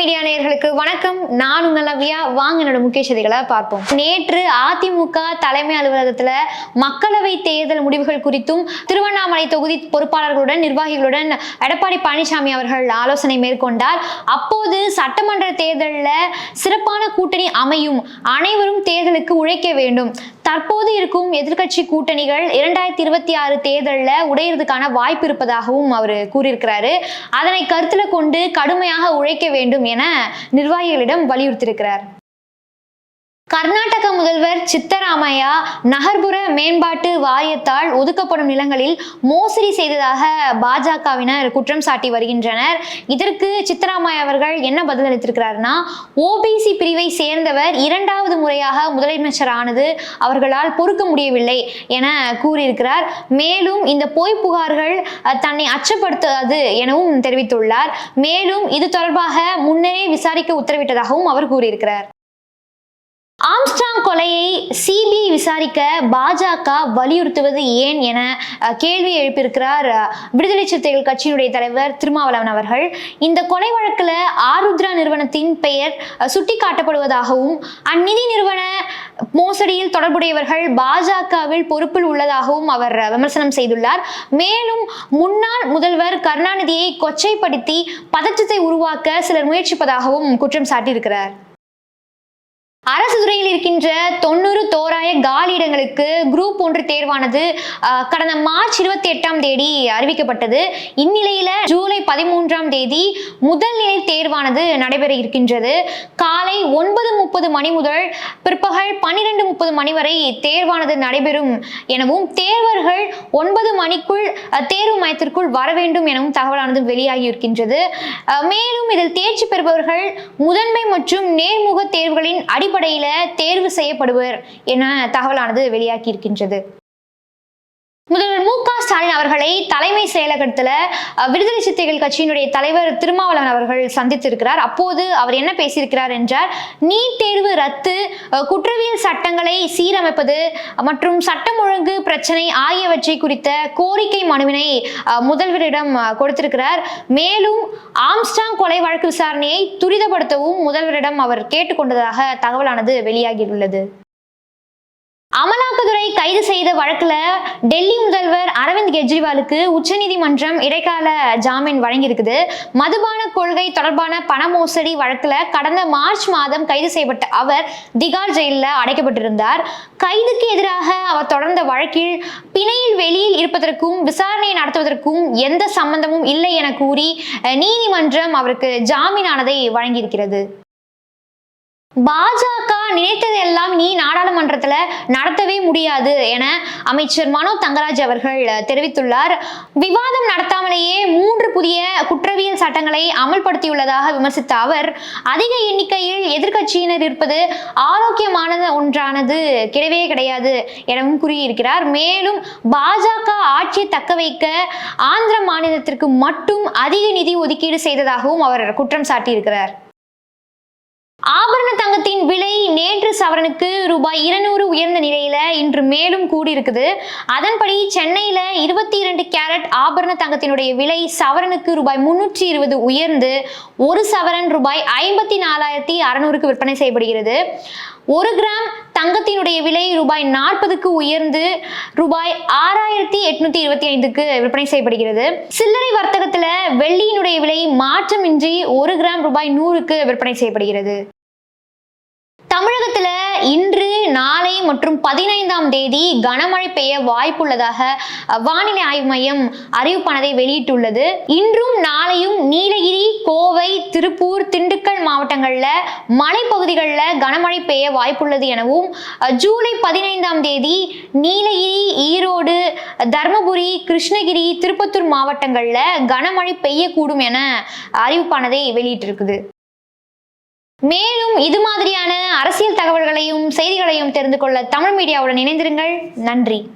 Media நேயர்களுக்கு வணக்கம். நான் உங்கள் லவ்யா. வாங்க என்னோட முக்கிய செய்திகளை பார்ப்போம். நேற்று அதிமுக தலைமை அலுவலகத்துல மக்களவை தேர்தல் முடிவுகள் குறித்தும் திருவண்ணாமலை தொகுதி பொறுப்பாளர்களுடன் நிர்வாகிகளுடன் எடப்பாடி பழனிசாமி அவர்கள் ஆலோசனை மேற்கொண்டார். அப்போது சட்டமன்ற தேர்தலில் சிறப்பான கூட்டணி அமையும். அனைவரும் தேர்தலுக்கு உழைக்க வேண்டும். தற்போது இருக்கும் எதிர்க்கட்சி கூட்டணிகள் இரண்டாயிரத்தி இருபத்தி ஆறு தேர்தலில் உடையிறதுக்கான வாய்ப்பு இருப்பதாகவும் அவர் கூறியிருக்கிறாரு. அதனை கருத்தில் கொண்டு கடுமையாக உழைக்க வேண்டும் என நிர்வாகிகளிடம் வலியுறுத்தியிருக்கிறார். கர்நாடக முதல்வர் சித்தராமையா நகர்ப்புற மேம்பாட்டு வாரியத்தால் ஒதுக்கப்படும் நிலங்களில் மோசடி செய்ததாக பாஜகவினர் குற்றம் சாட்டி வருகின்றனர். இதற்கு சித்தராமையா அவர்கள் என்ன பதில் அளித்திருக்கிறார்னா ஓபிசி பிரிவை சேர்ந்தவர் இரண்டாவது முறையாக முதலமைச்சர் ஆனது அவர்களால் பொறுக்க முடியவில்லை என கூறியிருக்கிறார். மேலும் இந்த பொய் புகார்கள் தன்னை அச்சப்படுத்தாது எனவும் தெரிவித்துள்ளார். மேலும் இது தொடர்பாக முன்னரே விசாரிக்க உத்தரவிட்டதாகவும் அவர் கூறியிருக்கிறார். ஆம்ஸ்டாங் கொலையை சிபிஐ விசாரிக்க பாஜக வலியுறுத்துவது ஏன் என கேள்வி எழுப்பியிருக்கிறார் விடுதலை சிறுத்தைகள் கட்சியினுடைய தலைவர் திருமாவளவன் அவர்கள். இந்த கொலை வழக்கில் ஆருத்ரா நிறுவனத்தின் பெயர் சுட்டிக்காட்டப்படுவதாகவும் அந்நிதி நிறுவன மோசடியில் தொடர்புடையவர்கள் பாஜகவில் பொறுப்பில் உள்ளதாகவும் அவர் விமர்சனம் செய்துள்ளார். மேலும் முன்னாள் முதல்வர் கருணாநிதியை கொச்சைப்படுத்தி பதற்றத்தை உருவாக்க சிலர் முயற்சிப்பதாகவும் குற்றம் சாட்டியிருக்கிறார். அரசு துறையில் இருக்கின்ற தொண்ணூறு தோராய காலியிடங்களுக்கு குரூப் ஒன்று தேர்வானது கடந்த மார்ச் இருபத்தி எட்டாம் தேதி அறிவிக்கப்பட்டது. இந்நிலையில ஜூலை பதிமூன்றாம் தேதி முதல் நிலை தேர்வானது நடைபெற இருக்கின்றது. காலை ஒன்பது முப்பது மணி முதல் பிற்பகல் பன்னிரெண்டு முப்பது மணி வரை தேர்வானது நடைபெறும் எனவும் தேர்வர்கள் ஒன்பது மணிக்குள் தேர்வு மையத்திற்குள் வர வேண்டும் எனவும் தகவலானது வெளியாகி இருக்கின்றது. மேலும் இதில் தேர்ச்சி பெறுபவர்கள் முதன்மை மற்றும் நேர்முக தேர்வுகளின் அடிப்படை அடிப்படையில் தேர்வு செய்யப்படுவர் என தகவலானது வெளியாகி இருக்கின்றது. முதல்வர் மு க ஸ்டாலின் அவர்களை தலைமை செயலகத்துல விடுதலை சித்தைகள் கட்சியினுடைய தலைவர் திருமாவளவன் அவர்கள் சந்தித்திருக்கிறார். அப்போது அவர் என்ன பேசியிருக்கிறார் என்றால் நீட் தேர்வு ரத்து குற்றவியல் சட்டங்களை சீரமைப்பது மற்றும் சட்டம் ஒழுங்கு பிரச்சனை ஆகியவற்றை குறித்த கோரிக்கை மனுவினை முதல்வரிடம் கொடுத்திருக்கிறார். மேலும் ஆம்ஸ்டாங் கொலை வழக்கு விசாரணையை துரிதப்படுத்தவும் முதல்வரிடம் அவர் கேட்டுக்கொண்டதாக தகவலானது வெளியாகியுள்ளது. அமலாக்கத்துறை கைது செய்த வழக்குல டெல்லி முதல்வர் அரவிந்த் கெஜ்ரிவாலுக்கு உச்சநீதிமன்றம் இடைக்கால ஜாமீன் வழங்கியிருக்குது. மதுபான கொள்கை தொடர்பான பண மோசடி வழக்குல கடந்த மார்ச் மாதம் கைது செய்யப்பட்ட அவர் திகார் ஜெயிலில் அடைக்கப்பட்டிருந்தார். கைதுக்கு எதிராக அவர் தொடர்ந்த வழக்கில் பிணையில் வெளியில் இருப்பதற்கும் விசாரணையை நடத்துவதற்கும் எந்த சம்பந்தமும் இல்லை என கூறி நீதிமன்றம் அவருக்கு ஜாமீனானதை வழங்கியிருக்கிறது. பாஜக நினைத்ததெல்லாம் நீ நாடாளுமன்றத்தில் நடத்தவே முடியாது என அமைச்சர் மனோ தங்கராஜ் அவர்கள் தெரிவித்துள்ளார். விவாதம் நடத்தாமலேயே மூன்று புதிய குற்றவியல் சட்டங்களை அமல்படுத்தியுள்ளதாக விமர்சித்த அவர் அதிக எண்ணிக்கையில் எதிர்கட்சியினர் இருப்பது ஆரோக்கியமான ஒன்றானது கிடையவே கிடையாது எனவும் கூறியிருக்கிறார். மேலும் பாஜக ஆட்சியை தக்க வைக்க ஆந்திர மாநிலத்திற்கு மட்டும் அதிக நிதி ஒதுக்கீடு செய்ததாகவும் அவர் குற்றம் சாட்டியிருக்கிறார். ஆபரண நேற்று சவரனுக்கு ரூபாய் இருநூறு உயர்ந்த நிலையில இன்று மேலும் கூடியிருக்குது. அதன்படி சென்னையில இருபத்தி இரண்டு கேரட் ஆபரண தங்கத்தினுடைய விலை சவரனுக்கு ரூபாய் முன்னூற்றி இருபது உயர்ந்து ஒரு சவரன் ரூபாய் ஐம்பத்தி நாலாயிரத்தி அறநூறுக்கு விற்பனை செய்யப்படுகிறது. ஒரு கிராம் தங்கத்தினுடைய விலை ரூபாய் நாற்பதுக்கு உயர்ந்து ரூபாய் ஆறாயிரத்தி எட்நூத்தி இருபத்தி ஐந்துக்கு விற்பனை செய்யப்படுகிறது. சில்லறை வர்த்தகத்துல வெள்ளியினுடைய விலை மாற்றமின்றி ஒரு கிராம் ரூபாய் நூறுக்கு விற்பனை செய்யப்படுகிறது. தமிழகத்துல இன்று நாளை மற்றும் பதினைந்தாம் தேதி கனமழை பெய்ய வாய்ப்புள்ளதாக வானிலை ஆய்வு மையம் அறிவிப்பானதை வெளியிட்டுள்ளது. இன்றும் நாளையும் நீலகிரி கோவை திருப்பூர் திண்டுக்கல் மாவட்டங்கள்ல மலைப்பகுதிகளில் கனமழை பெய்ய வாய்ப்புள்ளது எனவும் ஜூலை பதினைந்தாம் தேதி நீலகிரி ஈரோடு தர்மபுரி கிருஷ்ணகிரி திருப்பத்தூர் மாவட்டங்கள்ல கனமழை பெய்யக்கூடும் என அறிவிப்பானதை வெளியிட்டிருக்குது. மேலும் இது மாதிரியான அரசியல் தகவல்களையும் செய்திகளையும் தெரிந்து கொள்ள தமிழ் மீடியாவுடன் இணைந்திருங்கள். நன்றி.